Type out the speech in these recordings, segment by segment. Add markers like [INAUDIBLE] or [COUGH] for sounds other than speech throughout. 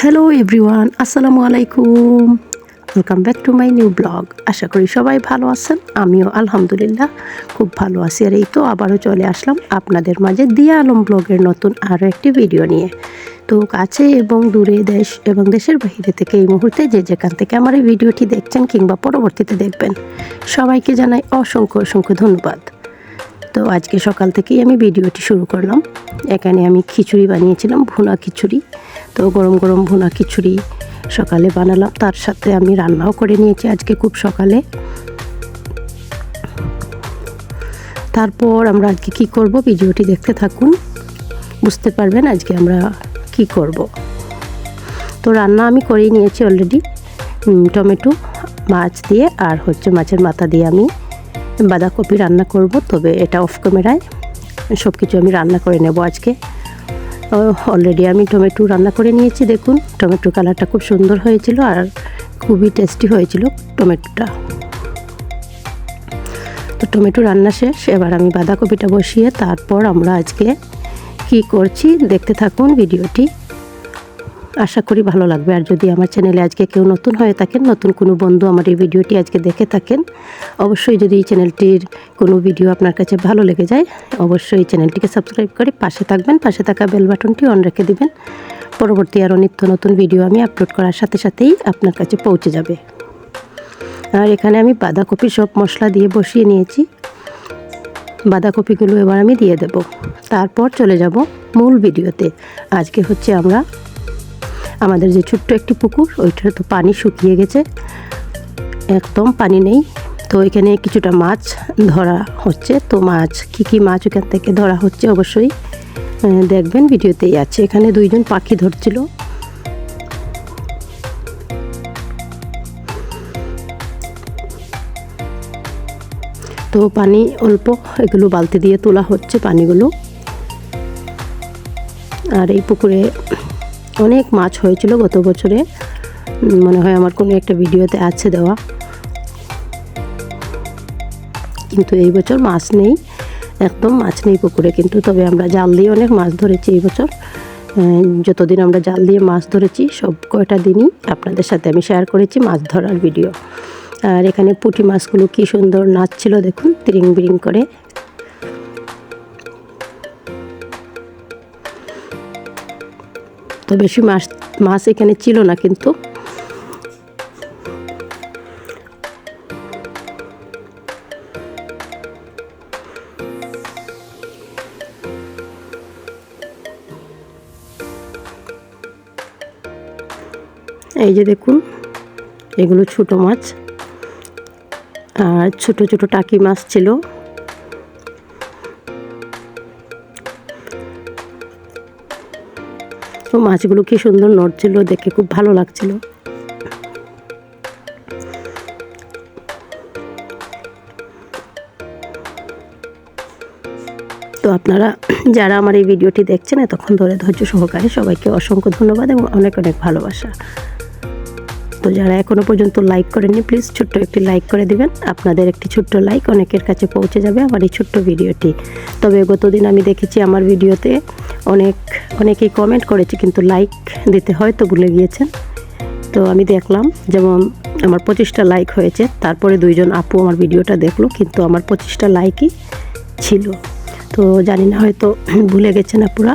Hello everyone আসসালামু আলাইকুম welcome back to my new blog আশা করি সবাই ভালো আছেন। আমিও আলহামদুলিল্লাহ খুব ভালো আছি। আর এই তো আবারও চলে আসলাম আপনাদের মাঝে দিয়া আলম ব্লগের নতুন আরও একটি ভিডিও নিয়ে। তো কাছে এবং দূরে দেশ এবং দেশের বাইরে থেকে এই মুহূর্তে যে যেখান থেকে আমার এই ভিডিওটি দেখছেন কিংবা পরবর্তীতে দেখবেন, সবাইকে জানাই অসংখ্য অসংখ্য ধন্যবাদ। তো আজকে সকাল থেকেই আমি ভিডিওটি শুরু করলাম। এখানে আমি খিচুড়ি বানিয়েছিলাম, ভুনা খিচুড়ি। তো গরম গরম ভুনা খিচুড়ি সকালে বানালাম। তার সাথে আমি রান্নাও করে নিয়েছি আজকে খুব সকালে। তারপর আমরা আজকে কি করব ভিডিওটি দেখতে থাকুন। বুঝতে পারবেন আজকে আমরা কি করব। তো রান্না আমি করেই নিয়েছি অলরেডি। টমেটো, মাছ দিয়ে আর হচ্ছে মাছের মাথা দিয়ে আমি বাঁধাকপি রান্না করব, তবে এটা অফ ক্যামেরায় সব কিছু আমি রান্না করে নেব আজকে। অলরেডি আমি টমেটো রান্না করে নিয়েছি, দেখুন। টমেটো কালারটা খুব সুন্দর হয়েছিল আর খুবই টেস্টি হয়েছিল টমেটোটা। তো টমেটো রান্না শেষ, এবার আমি বাঁধাকপিটা বসিয়ে তারপর আমরা আজকে কি করছি, দেখতে থাকুন ভিডিওটি। আশা করি ভালো লাগবে। আর যদি আমার চ্যানেলে আজকে কেউ নতুন হয়ে থাকেন, নতুন কোনো বন্ধু আমার এই ভিডিওটি আজকে দেখে থাকেন, অবশ্যই যদি এই চ্যানেলটির কোনো ভিডিও আপনার কাছে ভালো লেগে যায়, অবশ্যই এই চ্যানেলটিকে সাবস্ক্রাইব করে পাশে থাকবেন, পাশে থাকা বেল বাটনটি অন রেখে দিবেন। পরবর্তী আরও নিত্য নতুন ভিডিও আমি আপলোড করার সাথে সাথেই আপনার কাছে পৌঁছে যাবে। আর এখানে আমি বাঁধাকপি সব মশলা দিয়ে বসিয়ে নিয়েছি। বাঁধাকপিগুলো এবার আমি দিয়ে দেব। তারপর চলে যাব মূল ভিডিওতে। আজকে হচ্ছে আমরা আমাদের যে ছোট্ট একটি পুকুর, ওইটার তো পানি শুকিয়ে গেছে। একদম পানি নেই। তো এখানে কিছুটা মাছ ধরা হচ্ছে। তো মাছ, কি কি মাছ ওখান থেকে ধরা হচ্ছে অবশ্যই দেখবেন, ভিডিওতেই আছে। এখানে দুইজন পাখি ধরছিল। তো পানি অল্প, এগুলো বালতি দিয়ে তোলা হচ্ছে পানিগুলো। আর এই পুকুরে অনেক মাছ হয়েছিল গত বছরে। মনে হয় আমার কোনো একটা ভিডিওতে আছে দেওয়া। কিন্তু এই বছর মাছ নেই, একদম মাছ নেই পুকুরে। কিন্তু তবে আমরা জাল দিয়ে অনেক মাছ ধরেছি এই বছর। যতদিন আমরা জাল দিয়ে মাছ ধরেছি, সব কয়টা দিনই আপনাদের সাথে আমি শেয়ার করেছি মাছ ধরার ভিডিও আর এখানে পুঁটি মাছগুলো কি সুন্দর নাচছিল দেখুন, তিরিং বিরিং করে। বেশি মাছ মাছ এখানে ছিল না কিন্তু। এই যে দেখুন, এগুলো ছোট মাছ। আর ছোট ছোট টাকি মাছ ছিল। তো মাছগুলো কি সুন্দর নড়ছিল, দেখে খুব ভালো লাগছিল। তো আপনারা যারা আমার এই ভিডিওটি দেখছেন, এতক্ষণ ধরে ধৈর্য সহকারে সবাইকে অসংখ্য ধন্যবাদ এবং অনেক অনেক ভালোবাসা। তো যারা এখনও পর্যন্ত লাইক করেননি, প্লিজ ছোট্ট একটি লাইক করে দিবেন। আপনাদের একটি ছোট্ট লাইক অনেকের কাছে পৌঁছে যাবে আমার এই ছোট্ট ভিডিওটি। তবে গতদিন আমি দেখেছি আমার ভিডিওতে অনেক, অনেকেই কমেন্ট করেছে কিন্তু লাইক দিতে হয়তো ভুলে গিয়েছেন। তো আমি দেখলাম, যেমন আমার পঁচিশটা লাইক হয়েছে, তারপরে দুইজন আপু আমার ভিডিওটা দেখল, কিন্তু আমার পঁচিশটা লাইকই ছিল। তো জানি না, হয়তো [CLEARS THROAT] ভুলে গেছেন আপুরা।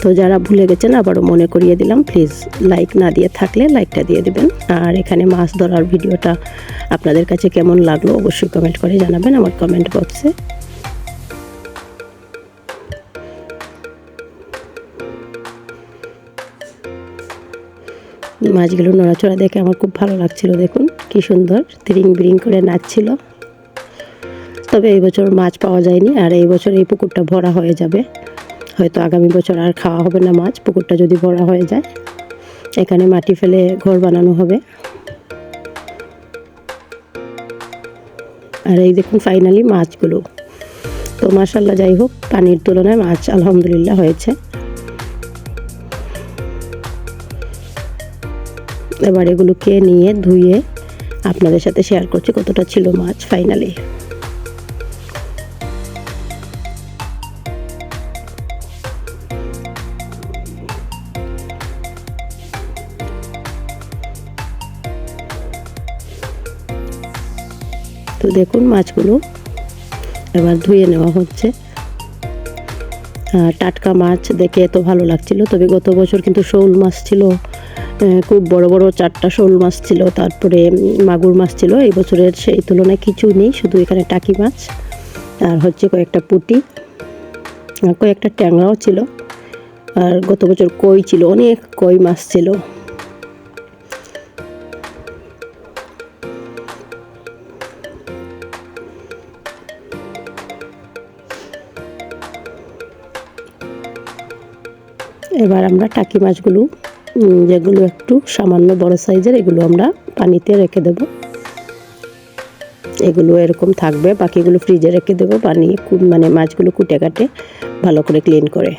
তো যারা ভুলে গেছেন, আবারও মনে করিয়ে দিলাম প্লিজ লাইক না দিয়ে থাকলে লাইকটা দিয়ে দেবেন। আর এখানে মাছ ধরার ভিডিওটা আপনাদের কাছে কেমন লাগল, অবশ্যই কমেন্ট করে জানাবেন আমার কমেন্ট বক্সে মাছগুলো নড়াচড়া দেখে আমার খুব ভালো লাগছিল, দেখুন কি সুন্দর তিরিং বিরিং করে নাচছিল। তবে এই বছর মাছ পাওয়া যায়নি আর এই বছর এই পুকুরটা ভরা হয়ে যাবে। হয়তো আগামী বছর আর খাওয়া হবে না মাছ, পুকুরটা যদি ভরা হয়ে যায়। এখানে মাটি ফেলে ঘর বানানো হবে। আর এই দেখুন ফাইনালি মাছগুলো। তো মাসাল্লাহ যাই হোক, পানির তুলনায় মাছ আলহামদুলিল্লাহ হয়েছে। এবার এগুলোকে নিয়ে ধুয়ে আপনাদের সাথে শেয়ার করছি কতটা ছিল মাছ ফাইনালি তো দেখুন মাছগুলো এবার ধুয়ে নেওয়া হচ্ছে। টাটকা মাছ দেখে এত ভালো লাগছিল, তবে গত বছর কিন্তু শোল মাছ ছিল। খুব বড় বড় চারটা শোল মাছ ছিল, তারপরে মাগুর মাছ ছিল। এই বছরের সেই তুলনায় কিছু নেই, শুধু এখানে টাকি মাছ আর হচ্ছে কয়েকটা পুঁটি কয়েকটা ট্যাংরাও ছিল। আর গত বছর কই ছিল, অনেক কই মাছ ছিল। এবার আমরা টাকি মাছগুলো যেগুলো একটু সামান্য বড় সাইজের, এগুলো আমরা পানিতে রেখে দেব। এগুলো এরকম থাকবে, বাকিগুলো ফ্রিজে রেখে দেবো, পানি মানে মাছগুলো কুটে কাটে, ভালো করে ক্লিন করে।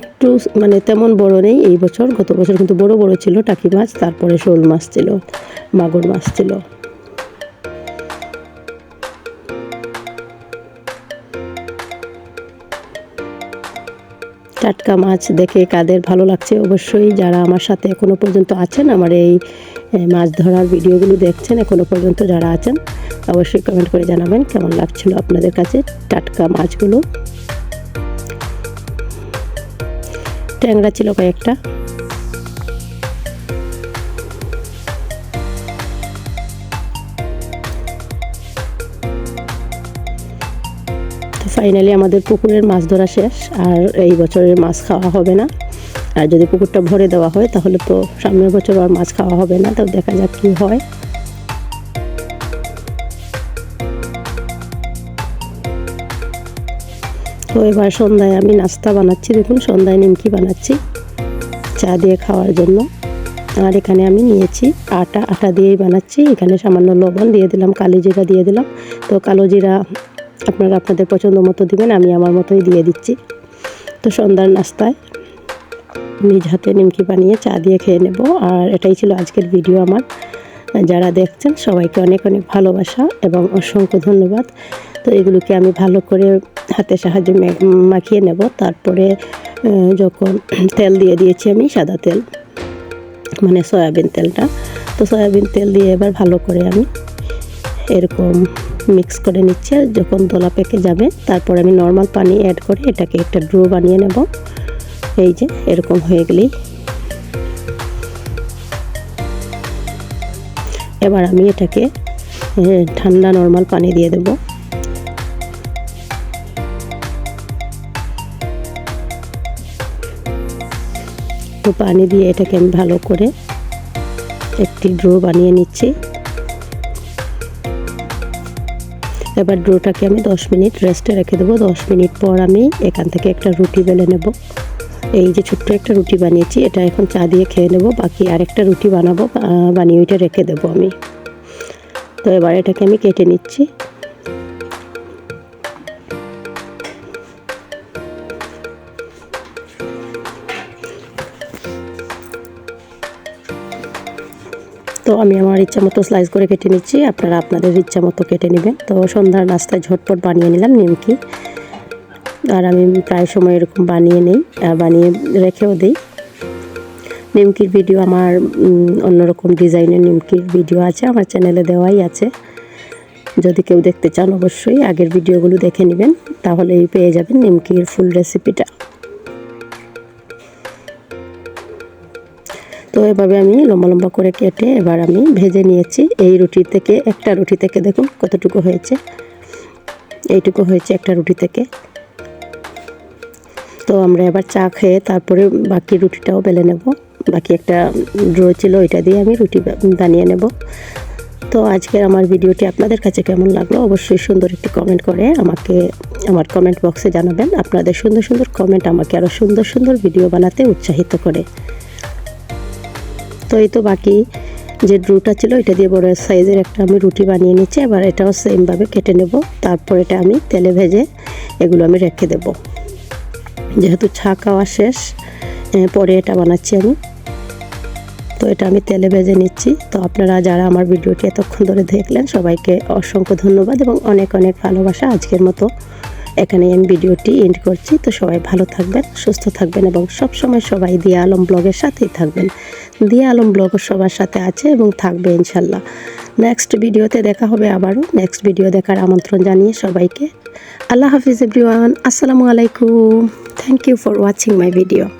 একটু মানে তেমন বড় নেই, এই বছর, গত বছর কিন্তু বড় বড় ছিল টাকি মাছ, তারপরে শোল মাছ ছিল, মাগুর মাছ ছিল। টাটকা মাছ দেখে কাদের ভালো লাগছে অবশ্যই যারা আমার সাথে এখনও পর্যন্ত আছেন, আমার এই মাছ ধরার ভিডিওগুলো দেখছেন এখনও পর্যন্ত যারা আছেন, অবশ্যই কমেন্ট করে জানাবেন কেমন লাগছিল আপনাদের কাছে টাটকা মাছগুলো। ট্যাংরা ছিল কয়েকটা। ফাইনালি আমাদের পুকুরের মাছ ধরা শেষ, আর এই বছরের মাছ খাওয়া হবে না। আর যদি পুকুরটা ভরে দেওয়া হয়, তাহলে তো সামনের বছর আর মাছ খাওয়া হবে না। তো দেখা যাক কী হয়। তো এবার সন্ধ্যায় আমি নাস্তা বানাচ্ছি। দেখুন, সন্ধ্যায় নিমকি বানাচ্ছি চা দিয়ে খাওয়ার জন্য। আর এখানে আমি নিয়েছি আটা। আটা দিয়েই বানাচ্ছি। এখানে সামান্য লবণ দিয়ে দিলাম, কালো জিরা দিয়ে দিলাম। তো কালো জিরা আপনারা আপনাদের পছন্দ মতো দিবেন, আমি আমার মতোই দিয়ে দিচ্ছি। তো সন্ধ্যার নাস্তায় নিজ হাতে নিমকি বানিয়ে চা দিয়ে খেয়ে নেব। আর এটাই ছিল আজকের ভিডিও আমার। যারা দেখছেন, সবাইকে অনেক অনেক ভালোবাসা এবং অসংখ্য ধন্যবাদ। তো এগুলোকে আমি ভালো করে হাতের সাহায্যে মাখিয়ে নেব। তারপরে যখন তেল দিয়ে দিয়েছি আমি, সাদা তেল মানে সয়াবিন তেলটা। তো সয়াবিন তেল দিয়ে এবার ভালো করে আমি এরকম মিক্স করে নিচ্ছি আর যখন দলা পেকে যাবে, তারপর আমি নর্মাল পানি অ্যাড করে এটাকে একটা ড্রো বানিয়ে নেব। এই যে, এরকম হয়ে গেলেই। এবার আমি এটাকে ঠান্ডা নর্মাল পানি দিয়ে দেব। পানি দিয়ে এটাকে আমি ভালো করে একটি ড্রো বানিয়ে নিচ্ছি। এবার ডোটাকে আমি দশ মিনিট রেস্টে রেখে দেবো। দশ মিনিট পর আমি এখান থেকে একটা রুটি বেলে নেব। এই যে ছোট্ট একটা রুটি বানিয়েছি, এটা এখন চা দিয়ে খেয়ে নেব। বাকি আরেকটা রুটি বানাবো বানিয়ে ওইটা রেখে দেবো আমি। তো এবার এটাকে আমি কেটে নিচ্ছি। তো আমি আমার ইচ্ছা মতো স্লাইস করে কেটে নিচ্ছি। আপনারা আপনাদের ইচ্ছা মতো কেটে নেবেন। তো সন্ধ্যার নাস্তায় ঝটপট বানিয়ে নিলাম নিমকি। আর আমি প্রায় সময় এরকম বানিয়ে নিই আর বানিয়ে রেখেও দিই। নিমকির ভিডিও আমার অন্যরকম ডিজাইনের নিমকির ভিডিও আছে, আমার চ্যানেলে দেওয়াই আছে। যদি কেউ দেখতে চান অবশ্যই আগের ভিডিওগুলো দেখে নেবেন, তাহলেই পেয়ে যাবেন নিমকির ফুল রেসিপিটা তো এভাবে আমি লম্বা লম্বা করে কেটে এবার আমি ভেজে নিয়েছি। এই রুটি থেকে একটা রুটি থেকে দেখুন কতটুকু হয়েছে। এইটুকু হয়েছে একটা রুটি থেকে। তো আমরা এবার চা খেয়ে তারপরে বাকি রুটিটাও বেলে নেব। বাকি একটা ড্রো ছিল ওইটা দিয়ে আমি রুটি বানিয়ে নেব। তো আজকের আমার ভিডিওটি আপনাদের কাছে কেমন লাগল অবশ্যই সুন্দর একটি কমেন্ট করে আমাকে আমার কমেন্ট বক্সে জানাবেন। আপনাদের সুন্দর সুন্দর কমেন্ট আমাকে আরও সুন্দর সুন্দর ভিডিও বানাতে উৎসাহিত করে। তো এই তো বাকি যে ড্রুটা ছিল, এটা দিয়ে বড় সাইজের একটা আমি রুটি বানিয়ে নিচ্ছি। এবার এটাও সেমভাবে কেটে নেব। তারপর এটা আমি তেলে ভেজে এগুলো আমি রেখে দেব। যেহেতু ছা খাওয়া শেষ পরে এটা বানাচ্ছি আমি। তো এটা আমি তেলে ভেজে নিচ্ছি। তো আপনারা যারা আমার ভিডিওটি এতক্ষণ ধরে দেখলেন, সবাইকে অসংখ্য ধন্যবাদ এবং অনেক অনেক ভালোবাসা। আজকের মতো এখানে আমি ভিডিওটি এন্ড করছি। তো সবাই ভালো থাকবেন, সুস্থ থাকবেন এবং সবসময় সবাই দিয়া আলম ব্লগের সাথেই থাকবেন। দিয়া আলম ব্লগও সবার সাথে আছে এবং থাকবে ইনশাল্লাহ। নেক্সট ভিডিওতে দেখা হবে আবারও। নেক্সট ভিডিও দেখার আমন্ত্রণ জানিয়ে সবাইকে আল্লাহ হাফিজ এভরিওয়ান আসসালামু আলাইকুম। Thank you for watching my video